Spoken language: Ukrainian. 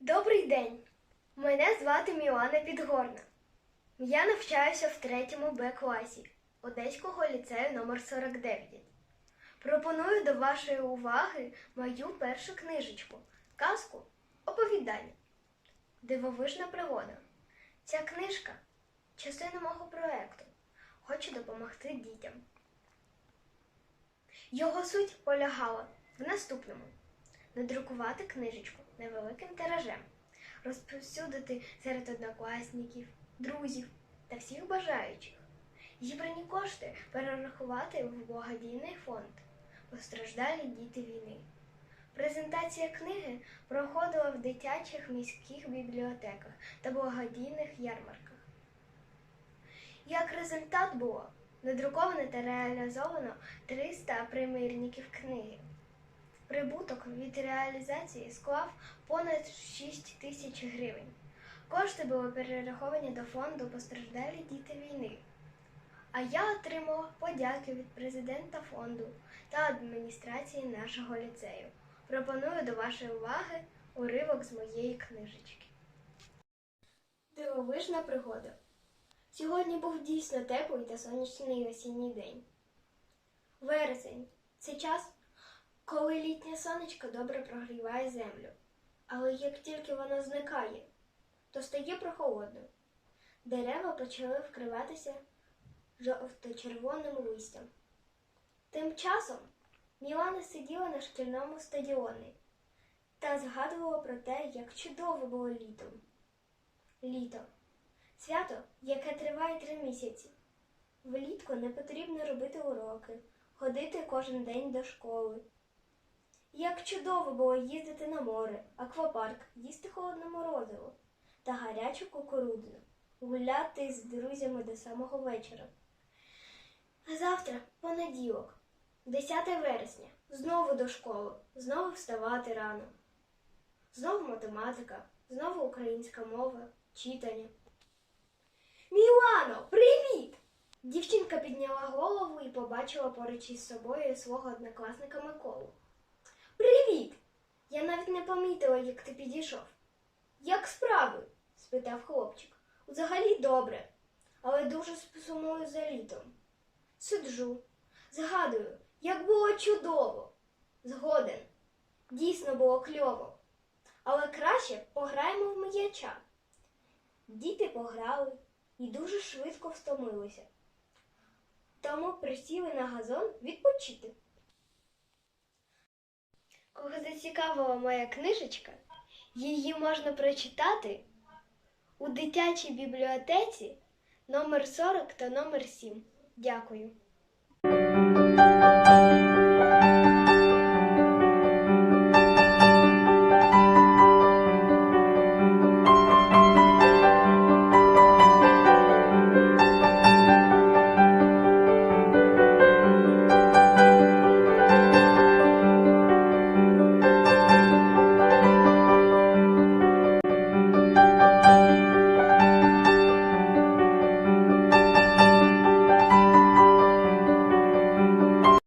Добрий день! Мене звати Мілана Підгорна. Я навчаюся в третьому Б класі Одеського ліцею номер 49. Пропоную до вашої уваги мою першу книжечку казку Оповідання. Дивовижна пригода. Ця книжка частина мого проекту. Хочу допомогти дітям. Його суть полягала в наступному: надрукувати книжечку невеликим тиражем, розповсюдити серед однокласників, друзів та всіх бажаючих. Зібрані кошти перерахувати в благодійний фонд Постраждалі діти війни. Презентація книги проходила в дитячих міських бібліотеках та благодійних ярмарках. Як результат було надруковано та реалізовано 300 примірників книги. Прибуток від реалізації склав понад 6 тисяч гривень. Кошти були перераховані до фонду Постраждалі діти війни. А я отримала подяки від президента фонду та адміністрації нашого ліцею. Пропоную до вашої уваги уривок з моєї книжечки. Дивовижна пригода. Сьогодні був дійсно теплий та сонячний осінній день. Вересень це час, коли літнє сонечко добре прогріває землю. Але як тільки воно зникає, то стає прохолодно. Дерева почали вкриватися жовто-червоним листям. Тим часом Мілана сиділа на шкільному стадіоні та згадувала про те, як чудово було літом. Літо свято, яке триває три місяці. Влітку не потрібно робити уроки, ходити кожен день до школи. Як чудово було їздити на море, аквапарк, їсти холодне морозиво та гарячу кукурудзу, гуляти з друзями до самого вечора. А завтра понеділок, 10 вересня, знову до школи, знову вставати рано. Знову математика, знову українська мова, читання. Мілано, привіт! Дівчинка підняла голову і побачила поруч із собою свого однокласника Миколу. Привіт! Я навіть не помітила, як ти підійшов. Як справи? спитав хлопчик. Взагалі добре, але дуже сумую за літом. Сиджу, згадую, як було чудово. Згоден. Дійсно було кльово. Але краще пограємо в м'яча. Діти пограли і дуже швидко встомилися. Тому присіли на газон відпочити. Кого зацікавила моя книжечка, її можна прочитати у дитячій бібліотеці номер 40 та номер 7. Дякую.